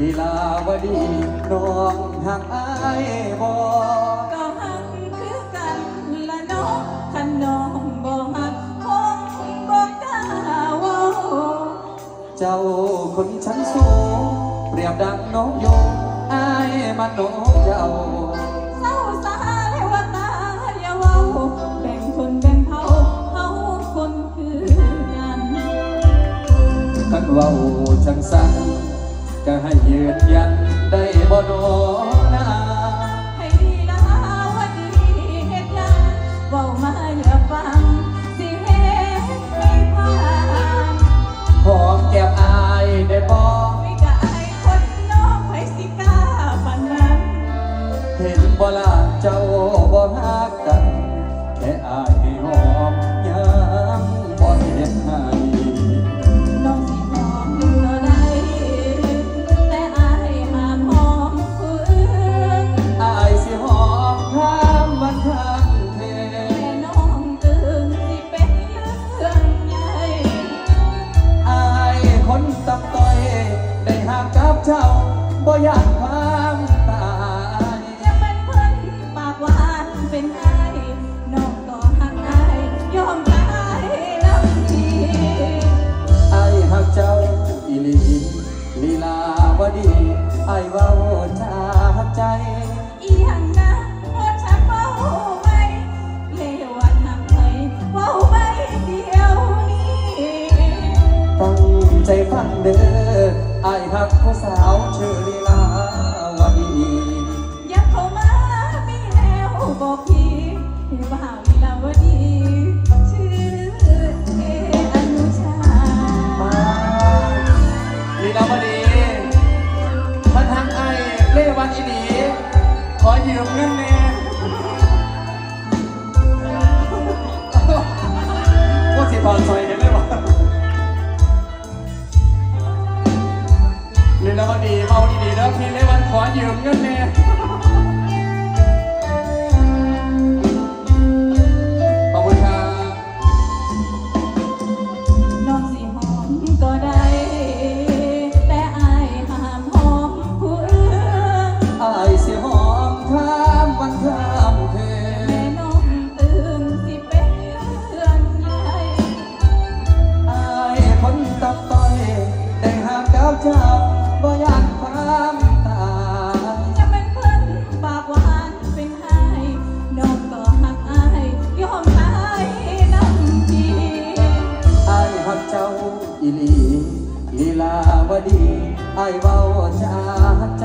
ลีลาวดีน้องห่างอายบ่ก็หักคือกันละน้องคันน้องบ่หักคงบ่กล้าเว้าเจ้าคนชั้นสูงเปรียบดังน้องโยงอายมันน้องเจ้าเศร้าสาเลวตาอย่าเว้าแบ่งคนแบ่งเผ่าเฮาคนคือกันคันเว้าจังสัน ก็ให้ยืนยันได้บ่นอนาให้ดีนะวันนี้เฮ็ดหยังเว้ามาอย่าฟัง สิเฮ็ดให้ผ่านหอมแก้มอายได้บ่ไม่กะอายคนน้องไผสิกล้าปานนั้น เห็นบ่ล่ะเจ้าบ่ฮัก เจ้าบ่อยากความตายจะเป็นเพื่อนปากหวานเป็นไงน้องก็หักอายยอมตายน้ำทีอายหักเจ้าอีลีลีลาวดีไอายเว้าจากใจ อีหยังนะว่าฉันเว้าไหมเลวันหักไหมเว้าไหมเดียวนี้ตั้งใจฟังเด้อ อายหักผู้สาวชื่อลีลาวดีอยากเข้ามามีแนวบอกพี่ให้ว่าวิลาวดีชื่อเออนุชามาลีลาวดีมาทางไอายเล่วันอีหลีขอยืมเงินแน่ว่าสิบอลซอยเห็นไหมวะาดีๆแล้วพี่เล่วันขอยืมเงินแน่ขอบคุณครับน้องสิหอมก็ได้ แต่อายห้ามหอมผู้อื่นอายสิหอมข้ามวันข้ามเพแม่น้องตื่นสิเป็นเรื่องใหญ่อายคนตับต้อยแต่หากกับเจ้าบ่อยาก ความตา จะเป็นเพื่อนปากหวานเป็นไห้น้องก็หักอายยอมตายน้ำทีอายหักเจ้าอีหลีลีลาวดีอายเว้าจากใจ